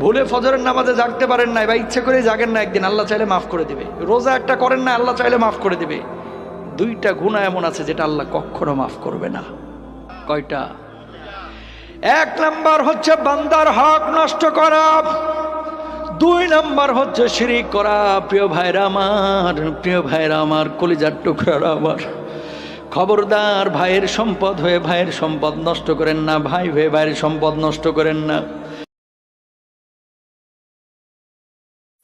ভুলে ফজরের নামাজে জাগতে পারেন নাই বা ইচ্ছে করে জাগেন না একদিন, আল্লাহ চাইলে মাফ করে দিবে। রোজা একটা করেন না, আল্লাহ চাইলে মাফ করে দিবে। দুইটা গুণা এমন আছে যেটা আল্লাহ কখনো মাফ করবে না। কয়টা? এক নাম্বার হচ্ছে বান্দার হক নষ্ট করা। দুই নাম্বার হচ্ছে শিরিক করা। প্রিয় ভাইরা আমার, প্রিয় ভাইরা আমার, কলিজার টুকরার আমার। খবরদার ভাইয়ের সম্পদ হয়ে ভাইয়ের সম্পদ নষ্ট করেন না, ভাই হয়ে ভাইয়ের সম্পদ নষ্ট করেন না।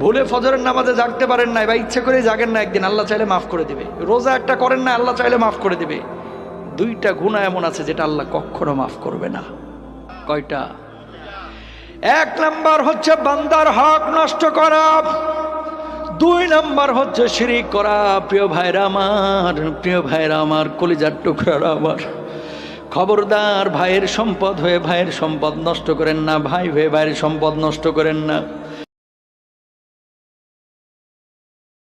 ভুলে ফজরের নামাজে জাগতে পারেন নাই বা ইচ্ছে করে জাগেন না একদিন, আল্লাহ চাইলে মাফ করে দিবে। রোজা একটা করেন না, আল্লাহ চাইলে মাফ করে দিবে। দুইটা গুণা এমন আছে যেটা আল্লাহ কখনো মাফ করবে না। কয়টা? এক নাম্বার হচ্ছে বান্দার হক নষ্ট করা। দুই নাম্বার হচ্ছে শিরিক করা। প্রিয় ভাইরা আমার, প্রিয় ভাইরা আমার, কলিজার টুকরার আমার। খবরদার, ভাইয়ের সম্পদ হয়ে ভাইয়ের সম্পদ নষ্ট করেন না, ভাই হয়ে ভাইয়ের সম্পদ নষ্ট করেন না।